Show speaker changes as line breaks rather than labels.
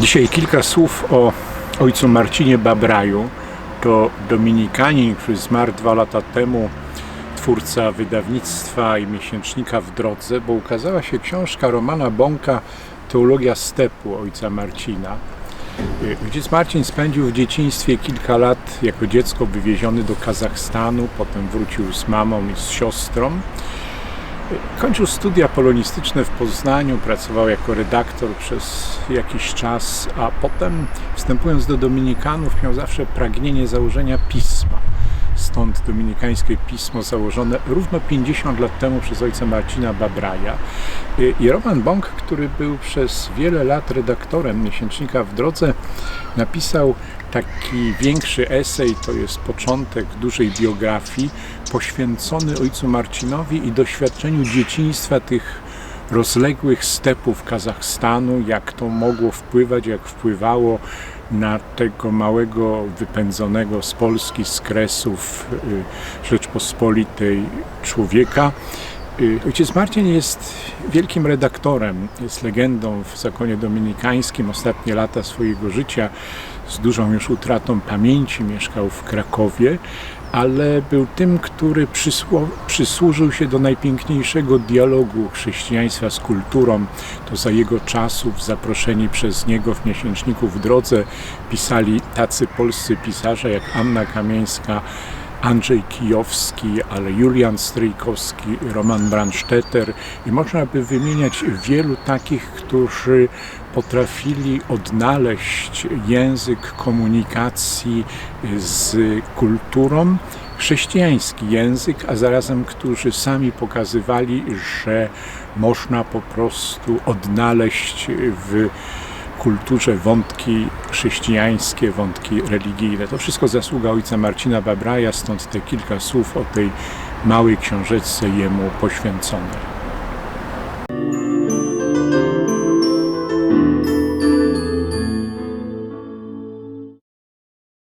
Dzisiaj kilka słów o ojcu Marcinie Babraju. To dominikanin, który zmarł dwa lata temu, twórca wydawnictwa i miesięcznika w drodze, bo ukazała się książka Romana Bąka Teologia stepu ojca Marcina. Ojciec Marcin spędził w dzieciństwie kilka lat jako dziecko wywieziony do Kazachstanu, potem wrócił z mamą i z siostrą. Kończył studia polonistyczne w Poznaniu, pracował jako redaktor przez jakiś czas, a potem wstępując do Dominikanów miał zawsze pragnienie założenia pisma. Stąd dominikańskie pismo założone równo 50 lat temu przez ojca Marcina Babraja. I Roman Bąk, który był przez wiele lat redaktorem miesięcznika w drodze, napisał taki większy esej, to jest początek dużej biografii, poświęcony ojcu Marcinowi i doświadczeniu dzieciństwa tych rozległych stepów Kazachstanu, jak to mogło wpływać, jak wpływało na tego małego, wypędzonego z Polski, z Kresów y, Rzeczpospolitej człowieka. Y, ojciec Marcin jest wielkim redaktorem, jest legendą w zakonie dominikańskim. Ostatnie lata swojego życia z dużą już utratą pamięci mieszkał w Krakowie, ale był tym, który przysłużył się do najpiękniejszego dialogu chrześcijaństwa z kulturą. To za jego czasów, zaproszeni przez niego w miesięczniku w drodze, pisali tacy polscy pisarze jak Anna Kamieńska, Andrzej Kijowski, ale Julian Stryjkowski, Roman Brandstetter i można by wymieniać wielu takich, którzy potrafili odnaleźć język komunikacji z kulturą, chrześcijański język, a zarazem którzy sami pokazywali, że można po prostu odnaleźć w kulturze wątki chrześcijańskie, wątki religijne. To wszystko zasługa ojca Marcina Babraja, stąd te kilka słów o tej małej książeczce jemu poświęconej.